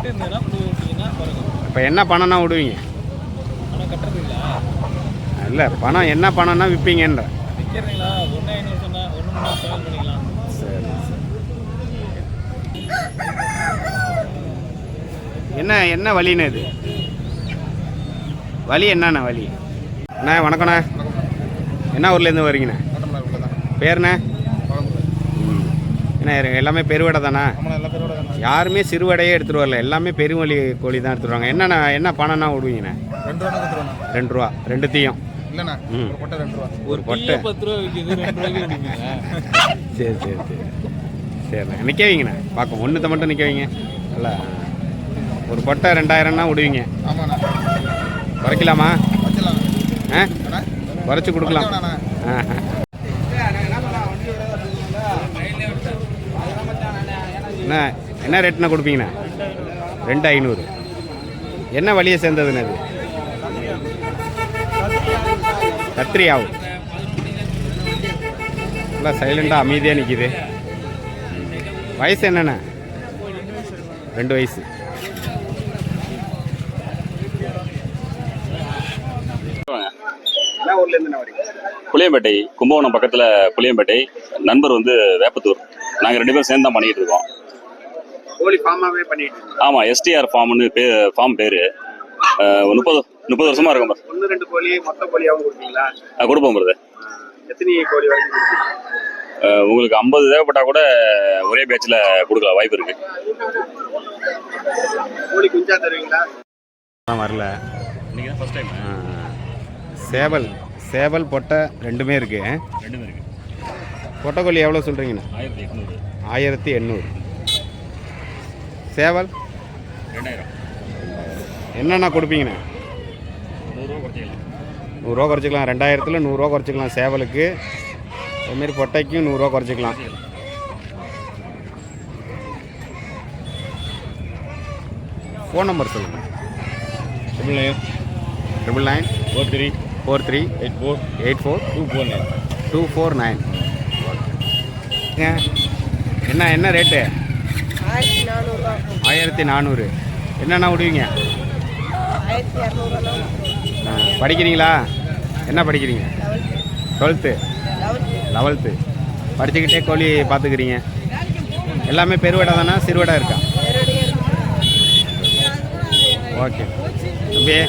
கட்டு இருந்ததுன்னா புழு விட்டீங்கன்னா பிறக்கும் இப்போ என்ன பணம்னா விடுவீங்க? இல்லை பணம் என்ன பணம்னா விற்பீங்கன்ற விற்கிறீங்களா ஒன்று ஐநூறு சொன்னா ஒன்று மூணு சேவல் பண்ணிக்கலாம். சரி என்ன என்ன வலின்னு இது? வலி என்னண்ணா வலி அண்ணா வணக்கண்ணா என்ன ஊர்லேருந்து வரீங்கண்ணே பேருண்ணே. என்ன எல்லாமே பெருவடை தானா யாருமே சிறுவடையே எடுத்துகிட்டு வரல. எல்லாமே பெருவழி கோழி தான் எடுத்துட்டு வராங்க. என்னண்ணா என்ன பணம்னா விடுவீங்கண்ணே? ரெண்டு ரூபா. ரெண்டு. ஒரு விடுவீங்களா சரி சரி சரி. சரிண்ணே. நிற்க வைங்கண்ணே. பார்க்கும் ஒன்றுத்தை மட்டும் நிற்க வைங்க. நல்லா. ஒரு கொட்டை ரெண்டாயிரம்னா விடுவீங்க. ஆமாண்ணா. குறைக்கலாமா? ஆ? குறைச்சி கொடுக்கலாம். அண்ணா என்ன என்ன ரேட்னா கொடுப்பீங்கண்ணா? ரெண்டு ஐநூறு. என்ன வழியை சேர்ந்ததுண்ணே அது கத்திரி ஆகும் நல்லா சைலண்டாக அமைதியாக நிற்கிது வயசு என்னண்ணே? ரெண்டு வயசு. என்ன ஊர்லேருந்து வரீங்க? புளியம்பேட்டை கும்பகோணம் பக்கத்தில் புளியம்பேட்டை. நண்பர் வந்து வேப்பத்தூர். நாங்கள் ரெண்டு பேரும் சேர்ந்து தான் பண்ணிட்டு இருக்கோம். கோழி ஃபார்மாகவே பண்ணிட்டு ஆமாம் எஸ்டிஆர் ஃபார்ம்னு பே ஃபார்ம் பேர். முப்பது முப்பது வருஷமா இருக்கும் பாரு. ஒன்று ரெண்டு கோழி மொத்த கோழியாகவும் கொடுப்பீங்களா? கொடுப்போம் பிரதர். எத்தனை கோழி வரைக்கும் உங்களுக்கு ஐம்பது தேவைப்பட்டா கூட ஒரே பேட்சில் கொடுக்கலாம் வாய்ப்பு இருக்கு. கோழி குஞ்சா தருவீங்களா? வரல. இன்னைக்கு தான் ஃபர்ஸ்ட் டைம் சேவல் சேவல் பொட்டை ரெண்டுமே இருக்கு. ரெண்டுமே இருக்கு. பொட்டை கோழி எவ்வளோ சொல்கிறீங்கண்ணா ஆயிரத்தி எட்நூறு. ஆயிரத்தி எண்ணூறு. சேவல்? ரெண்டாயிரம் என்னென்ன கொடுப்பீங்கண்ணே? நூறுரூவா குறைச்சிக்கலாம். நூறுரூவா குறைச்சிக்கலாம் ரெண்டாயிரத்தில் நூறுரூவா குறைச்சிக்கலாம் சேவலுக்கு. அதுமாரி பொட்டைக்கும் நூறுரூவா குறைச்சிக்கலாம். ஃபோன் நம்பர் சொல்லுங்கள் triple nine triple nine four three four three eight four eight four two four nine two four nine என்ன என்ன ரேட்டு ஆயிரத்தி நானூறுரூவா ஆயிரத்தி நானூறு. என்னென்ன விடுவீங்க? ஆ, படிக்கிறீங்களா? என்ன படிக்கிறீங்க? டுவெல்த்து. லெவல்த்து. படிச்சுக்கிட்டே கோழி பார்த்துக்கிறீங்க. எல்லாமே பெருவடை தானே? சிறுவடை இருக்கா? ஓகே. அப்படியே